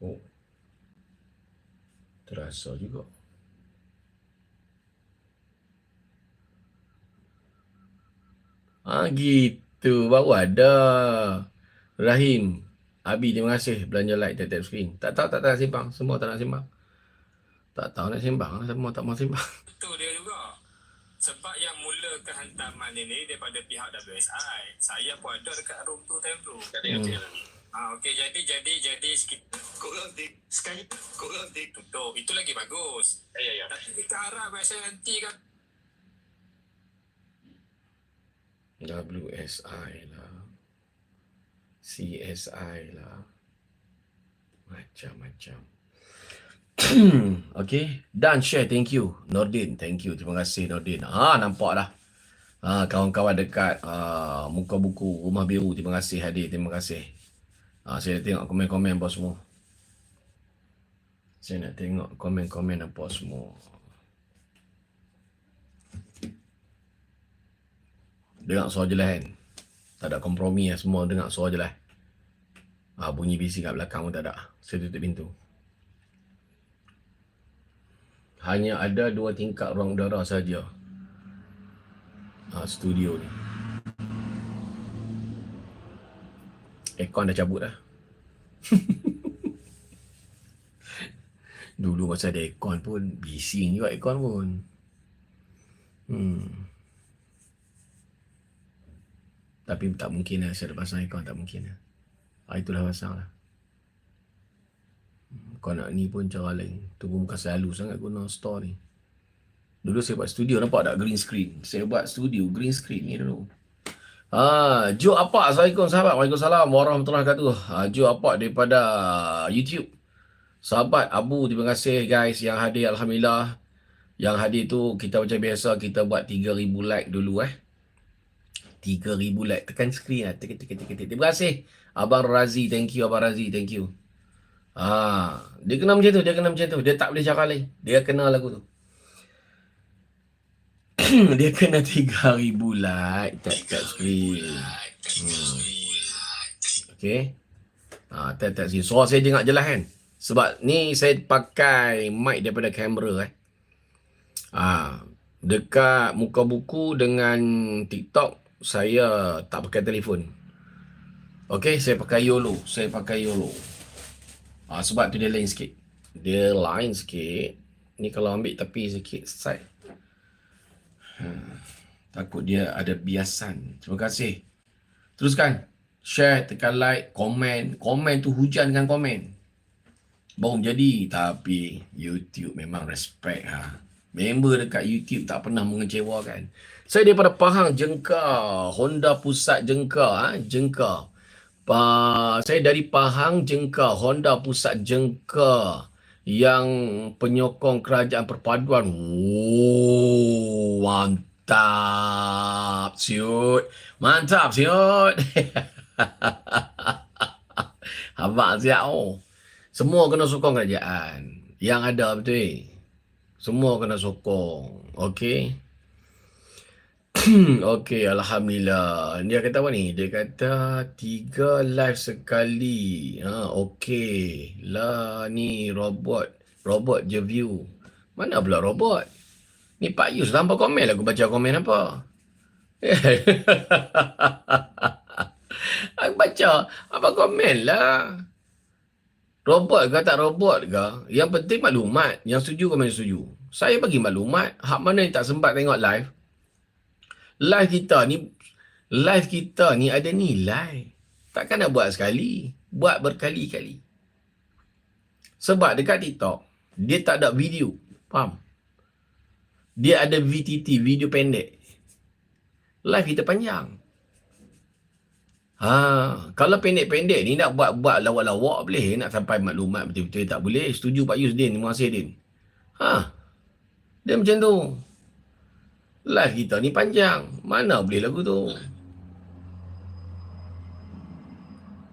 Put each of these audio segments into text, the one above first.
Oh. Terasa juga. Ah gitu. Baru ada. Rahim. Abi terima kasih belanja like tap-tap screen. Tak tahu tak, nak sembang. Semua tak nak sembang. Tak tahu nak sembang. Semua tak mau sembang. Betul dia juga. Sebab yang mulakan hantaman ini daripada pihak WSI. Saya pun ada dekat room tu time tu. Hmm. Ah okey jadi jadi jadi sikit korang di Skype korang di tutup. Itu lagi bagus. Ya ya ya. Tapi kita harap biasa nanti kan WSI lah. CSI lah. Macam-macam. okay. Dan share. Thank you. Nordin. Thank you. Terima kasih Nordin. Ah nampak dah. Ah, kawan-kawan dekat ah, muka buku Rumah Biru. Terima kasih hadir. Terima kasih. Ah, saya nak tengok komen-komen apa semua. Saya nak tengok komen-komen apa semua. Dengar suara je lah kan. Tak ada kompromi lah semua dengar suara je lah. Ha, bunyi bising kat belakang pun tak ada. Saya tutup pintu. Hanya ada dua tingkat ruang udara saja. Ha, studio ni. Aircon dah cabut dah. Dulu masa ada aircon pun bising juga aircon pun. Hmm. Tapi tak mungkin lah saya ada pasang aircon tak mungkin lah. Ha, itulah pasang lah. Hmm, Kau nak ni pun cara lain. Tu pun bukan selalu sangat guna store ni. Dulu saya buat studio nampak tak green screen. Saya buat studio green screen ni dulu. Ha, Jo apa? Assalamualaikum sahabat. Waalaikumsalam warahmatullahi wabarakatuh. Ha, Jo apa daripada YouTube. Sahabat Abu, terima kasih guys yang hadir. Alhamdulillah. Yang hadir tu kita macam biasa kita buat 3000 like dulu eh. 3000 like. Tekan skrin lah. Tekan, tekan, tekan, tekan. Terima kasih. Abang Razi. Thank you Abang Razi. Thank you. Ha, dia kena macam tu. Dia kena macam tu. Dia tak boleh cakap lain. Dia kena lagu tu. dia kena 3000 like. Tekan skrin. Hmm. Okay. Ha, tak tak sini. Suara saya jengak jelas kan? Sebab ni saya pakai mic daripada kamera eh. Ha, dekat muka buku dengan TikTok saya tak pakai telefon. Okay, saya pakai YOLO. Saya pakai YOLO. Ha, sebab tu dia lain sikit. Dia lain sikit. Ni kalau ambil tepi sikit side. Takut dia ada biasan. Terima kasih. Teruskan. Share, tekan like, komen. Komen tu hujan dengan komen. Baru jadi. Tapi YouTube memang respect ha. Member dekat YouTube tak pernah mengecewakan. Saya daripada Pahang, Jengkar. Honda Pusat Jengkar. Ha? Jengkar. Pa, saya dari Pahang, Jengkar. Honda Pusat Jengkar. Yang penyokong kerajaan perpaduan. Oh, mantap. Siut. Mantap, siut. Abang siap. Oh. Semua kena sokong kerajaan. Yang ada betul. Semua kena sokong. Okey. Okey, Alhamdulillah. Dia kata apa ni? Dia kata tiga live sekali. Ha, okey. Lah ni robot. Robot je view. Mana pula robot? Ni Pak Yus tanpa komen lah. Aku baca komen apa? aku baca. Apa komen lah? Robot ke tak robot ke? Yang penting maklumat. Yang setuju ke mana setuju? Saya bagi maklumat. Hak mana yang tak sempat tengok live? Live kita ni live kita ni ada nilai. Takkan nak buat sekali. Buat berkali-kali. Sebab dekat TikTok, dia tak ada video. Faham? Dia ada VTT, video pendek. Live kita panjang. Ha, kalau pendek-pendek ni nak buat-buat lawak-lawak boleh. Nak sampai maklumat betul-betul tak boleh. Setuju Pak Yusdin. Terima kasih Din. Ha. Dia macam tu. Live kita ni panjang. Mana boleh lagu tu?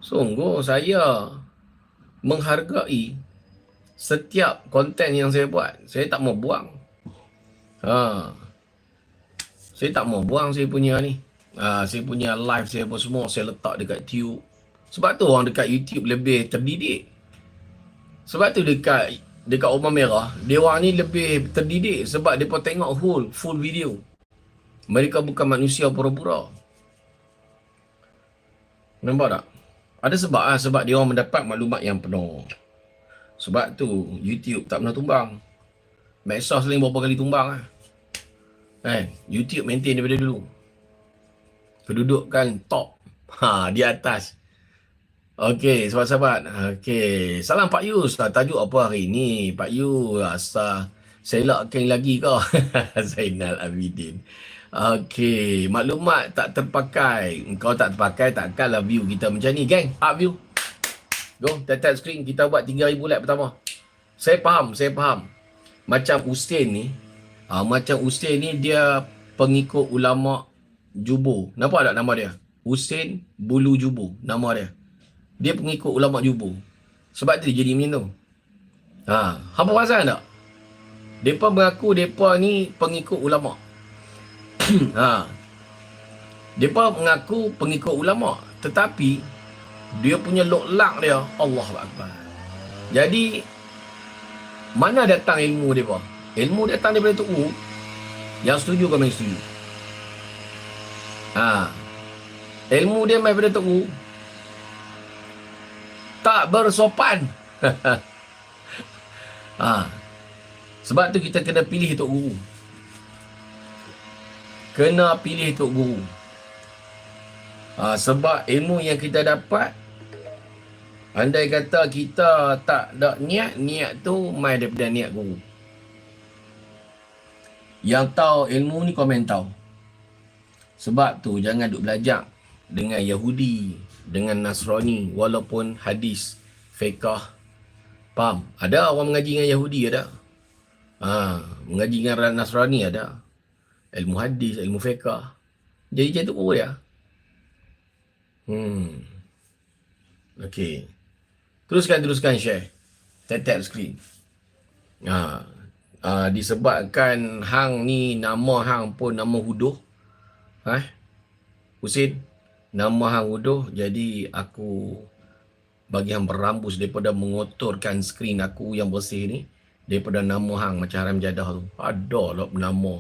Sungguh saya menghargai setiap konten yang saya buat. Saya tak mau buang. Ha. Saya tak mau buang saya punya ni. Uh, saya punya live saya apa semua saya letak dekat tube. Sebab tu orang dekat YouTube lebih terdidik. Sebab tu dekat dekat Omar Merah, dia orang ni lebih terdidik sebab depa tengok whole full video. Mereka bukan manusia pura-pura. Nampak tak? Ada sebab ah sebab dia orang mendapat maklumat yang penuh. Sebab tu YouTube tak pernah tumbang. Medsos selain berapa kali tumbang ah. Kan? YouTube maintain daripada dulu. Kedudukan top. Ha, di atas. Okey, sahabat-sahabat. Okey, salam Pak Yus. Ah, Tajuk apa hari ni? Pak Yus, asal saya lakkan lagi kau. Zainal Abidin. Okey, maklumat tak terpakai. Engkau tak terpakai, takkanlah view kita macam ni, geng. Up view. Go, tap screen. Kita buat 3,000 like pertama. Saya faham, saya faham. Macam Ustin ni, ah, macam Ustin ni dia pengikut ulama Jubur. Nampak tak nama dia? Hussein Bulu Jubur. Nama dia. Dia pengikut ulama Jubur. Sebab tu dia jadi macam tu. Ha, hampa perasan tak? Depa mengaku depa ni pengikut ulama. ha. Depa mengaku pengikut ulama, tetapi dia punya loklak dia Allah Akbar. Jadi mana datang ilmu depa? Ilmu datang daripada tu yang setuju kau main setuju. Ha. Ilmu dia main daripada tu tak bersopan. ha. Sebab tu kita kena pilih tok guru. Kena pilih tok guru. Ha, sebab ilmu yang kita dapat andai kata kita tak ada niat, niat tu mai daripada niat guru. Yang tahu ilmu ni komen tahu. Sebab tu jangan duk belajar dengan Yahudi, dengan Nasrani walaupun hadis fiqh faham ada orang mengaji dengan Yahudi ada ha mengaji dengan Nasrani ada. Ilmu hadis ilmu fiqh jadi macam tu pun ya hmm. Okey. Teruskan teruskan share tap tap screen. Ha. Uh, disebabkan hang ni nama hang pun nama huduh. Ha? Husin nama hang uduh jadi aku bagi hang berambus daripada mengotorkan skrin aku yang bersih ni daripada nama hang macam haram jadah tu ada lah nama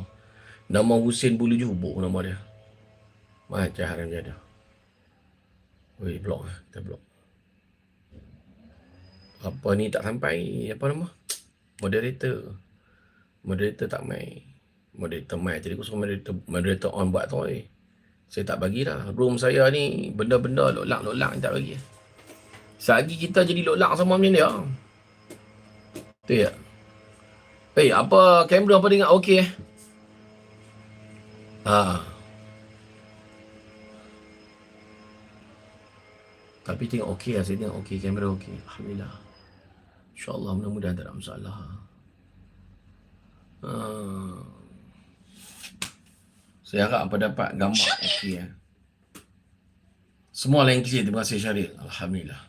nama Husin Bulu Jubuk nama dia macam haram jadah Weh, blok lah. Kita blok. Apa ni tak sampai. Apa nama? Moderator. Moderator tak main. Moderator main. Jadi aku suruh moderator, moderator on buat tu. Eh. Saya tak bagilah. Room saya ni benda-benda loklak-loklak ni tak bagi. Selagi kita jadi loklak sama macam dia. Tu ya. Eh, apa kamera apa dengar okey eh? Ha. Tapi tengok okey lah. Saya tengok okey. Kamera okey. Alhamdulillah. InsyaAllah mudah-mudahan tak ada masalah. Ha. Saya harap apa dapat gambar okey ya. Semua lain kecil terima kasih Syaril. Alhamdulillah.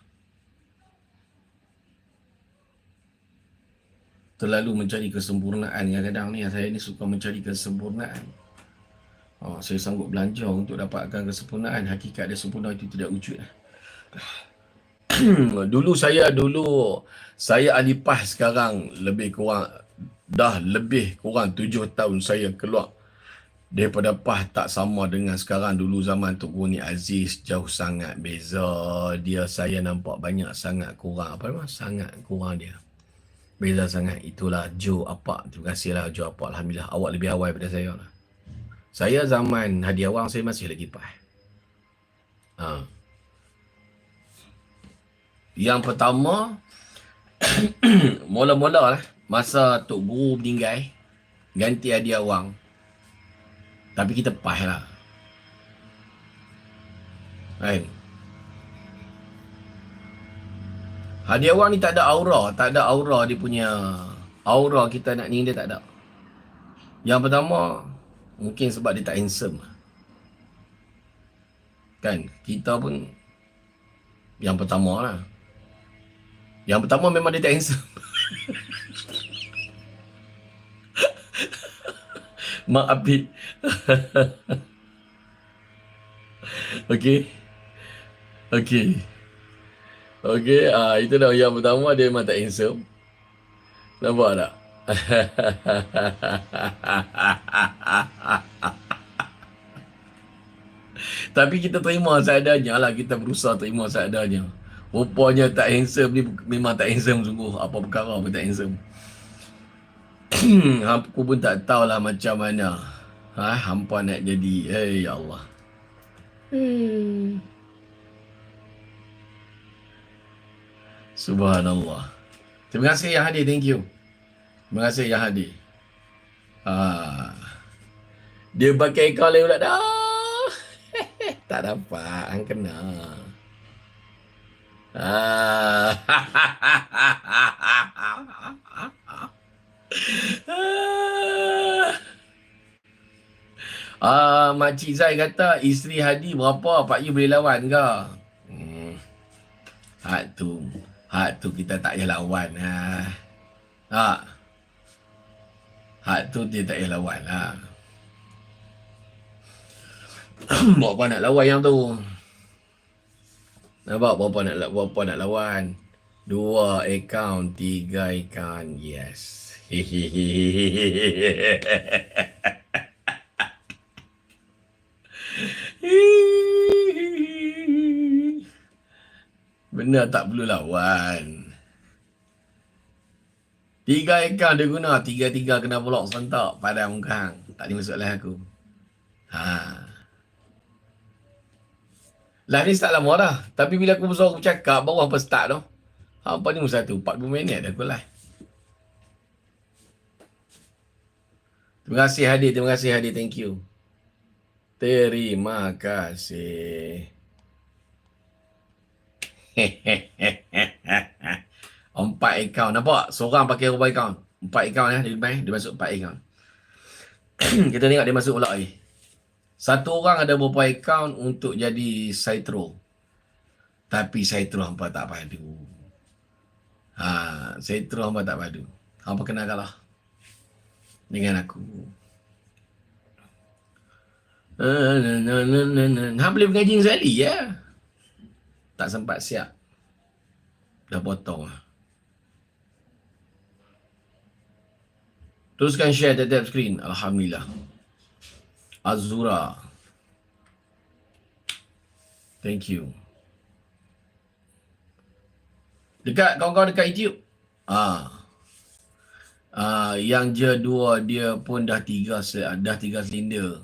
Terlalu mencari kesempurnaan yang kadang ni saya ni suka mencari kesempurnaan. Oh, saya sanggup belanja untuk dapatkan kesempurnaan. Hakikat dia sempurna itu tidak wujud. dulu saya dulu saya alipah sekarang lebih kurang dah lebih kurang tujuh tahun saya keluar daripada PAH tak sama dengan sekarang dulu zaman Tok Guru ni Aziz jauh sangat beza dia saya nampak banyak sangat kurang apa nama sangat kurang dia beza sangat. Itulah Jo apa terima kasihlah Jo apa alhamdulillah awak lebih awal daripada saya lah. Saya zaman hadiah wang saya masih lagi PAH ha. yang pertama mula-mula lah masa Tok Guru meninggal ganti hadiah wang tapi kita pas lah. Hadiah wang ni tak ada aura. Tak ada aura dia punya. Aura kita nak ni dia tak ada. Yang pertama, mungkin sebab dia tak handsome. Kan? Kita pun yang pertama lah. Yang pertama memang dia tak handsome. Mak Abid. Okey. Okey. Okey, ah itu dah yang pertama dia memang tak handsome. Nampak tak? Tapi kita terima seadanya lah. Kita berusaha terima seadanya. Rupanya tak handsome ni memang tak handsome sungguh. Apa perkara pun tak handsome. Aku pun tak tahulah macam mana. Ha, hampa nak jadi. Ya Allah. Hmm. Subhanallah. Terima kasih yang hadir. Thank you. Terima kasih yang hadir. Ha. Dia pakai kau lain pula dah. tak dapat. Hang kena. Ah. Ah, Makcik Zai kata isteri Hadi berapa Pak Yu boleh lawan ke? Hmm. Hak tu. Hak tu kita tak payah lawan ha. Ha. Hak tu dia tak payah lawan ha. Berapa nak lawan yang tu? Nampak berapa nak berapa nak lawan? Dua akaun, tiga akaun. Yes. Benar tak perlu lawan. Tiga akaun dia guna. Tiga-tiga kena blok serentak pada muka hang. Tak ada masalah aku. Ha. Lah ni start lama dah. Tapi bila aku besar aku cakap, baru apa start tu. Apa ni satu, 40 minit dah aku live. Terima kasih hadir, terima kasih hadir, thank you. Terima kasih. Empat akaun. Nampak? Seorang pakai berapa akaun? Empat akaun ya. Dia, main, dia masuk empat akaun. Kita tengok dia masuk pula eh. Satu orang ada berapa akaun untuk jadi Saitro. Tapi Saitro hampa tak padu. Ha, Saitro hampa tak padu. Hampa kena kalah. Dengan aku. Ha, boleh mengaji sekali ya. Tak sempat siap. Dah potong lah. Teruskan share tetap screen. Alhamdulillah. Azura. Thank you. Dekat kawan-kawan dekat YouTube. Ah. Ah, yang je dua dia pun dah tiga dah tiga silinder.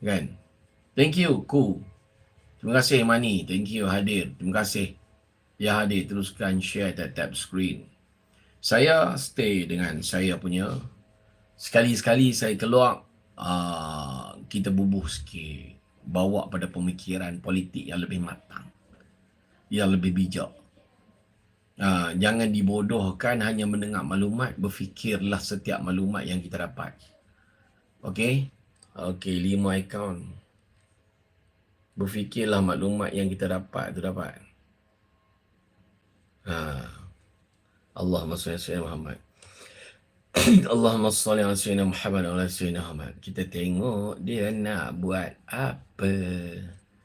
Kan? Thank you, Ku. Terima kasih Mani. Thank you hadir. Terima kasih. Ya hadir teruskan share tap-tap screen. Saya stay dengan saya punya sekali-sekali saya keluar uh, kita bubuh sikit bawa pada pemikiran politik yang lebih matang yang lebih bijak uh, jangan dibodohkan hanya mendengar maklumat berfikirlah setiap maklumat yang kita dapat okey okey lima akaun berfikirlah maklumat yang kita dapat tu dapat ha Allahumma salli ala Muhammad. Allahumma salli ala sayyidina Muhammad wa ala sayyidina Muhammad. Kita tengok dia nak buat apa.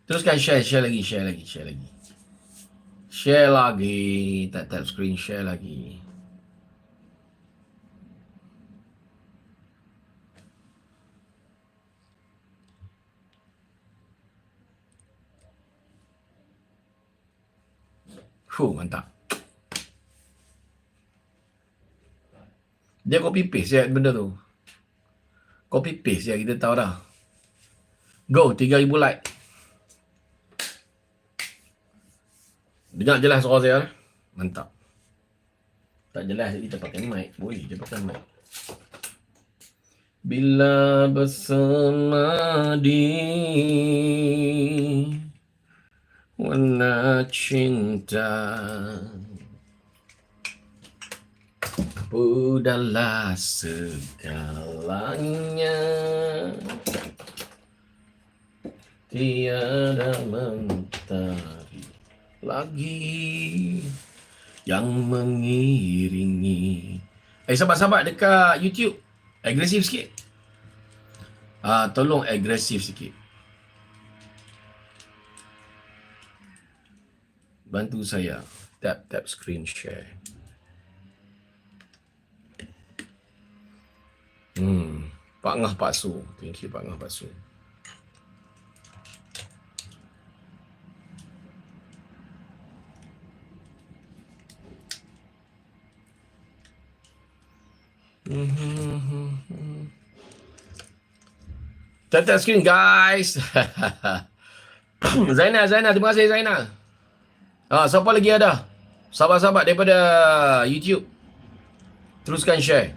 Teruskan share, share lagi, share lagi, share lagi. Share lagi, tap tap screen share lagi. Fuh, mantap. Dia copy paste je benda tu. Copy paste je kita tahu dah. Go 3000 like. Dengar jelas suara saya. Mantap. Tak jelas kita pakai mic. Boleh je pakai mic. Bila bersama di warna cinta. Udahlah segalanya. Tiada mentari lagi Yang mengiringi. Eh sahabat-sahabat dekat YouTube Agresif sikit. Ah, Tolong agresif sikit bantu saya. Tap tap screen share. Hmm. Pak Ngah Pak Su. Thank you Pak Ngah Pak Su. Tap tap screen guys. Zainal, Zainal. Terima kasih Zainal. Ah, siapa lagi ada? Sahabat-sahabat daripada YouTube. Teruskan share.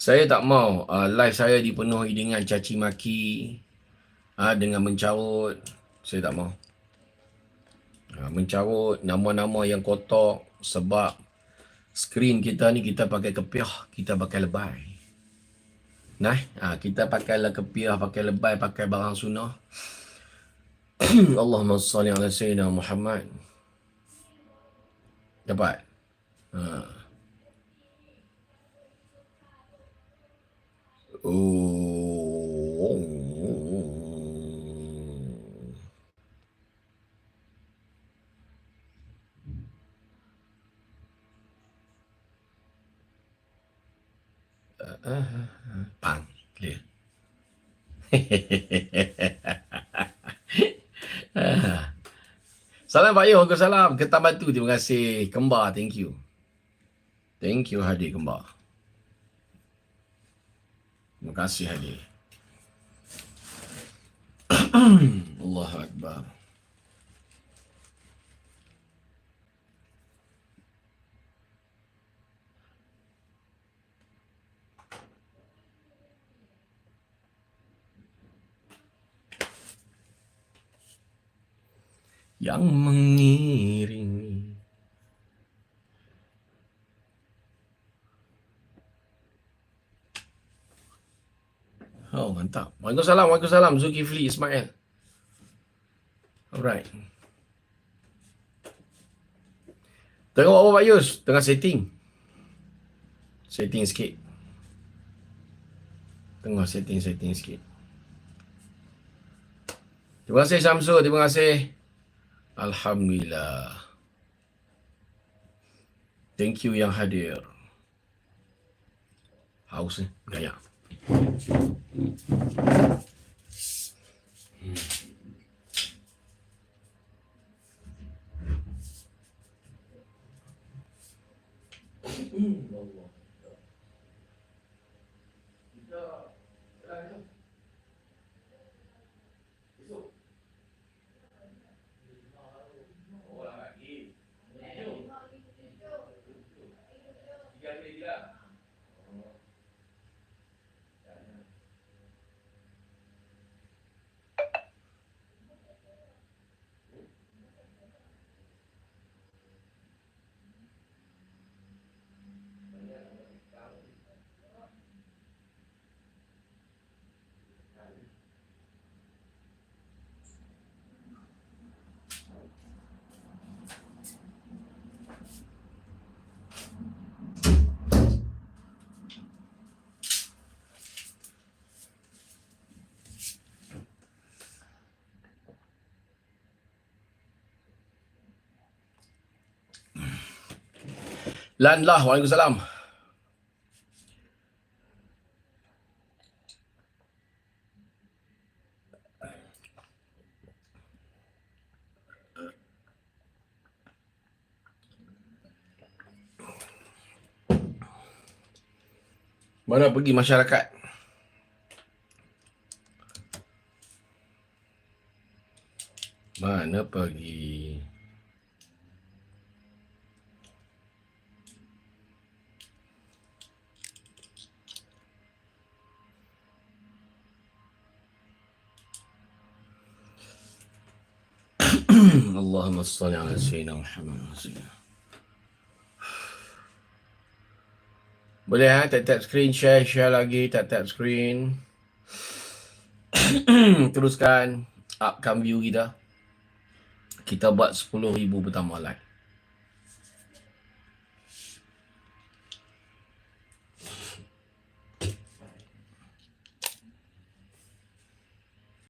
Saya tak mau uh, live saya dipenuhi dengan caci maki, uh, dengan mencarut. Saya tak mau. Uh, mencarut nama-nama yang kotor sebab skrin kita ni kita pakai kepiah, kita pakai lebay. Nah, ha, kita pakailah kepiah, pakai lebay, pakai barang sunnah. Allahumma salli ala sayyidina Muhammad. Dapat? Ha. Oh. Clear. Salam Pak Yu, Waalaikumsalam. Ketam Batu, terima kasih. Kembar, thank you. Thank you Hadir Kembar. Terima kasih Hadir. Allah Akbar. Yang mengiringi Oh, mantap. Waalaikumsalam, Waalaikumsalam. Zulkifli Ismail. Alright. Tengok apa Pak Yus? Tengah setting. Setting sikit. Tengah setting-setting sikit. Terima kasih Syamsul. Terima kasih. Alhamdulillah. Thank you yang hadir. Haus ni. Gaya. Lan lah. Waalaikumsalam. Mana pergi masyarakat? Mana pergi? Ala sayyidina Muhammad wa sallam. Boleh ha? Tap tap screen share share lagi tap tap screen. Teruskan upcome view kita. Kita buat 10,000 pertama like.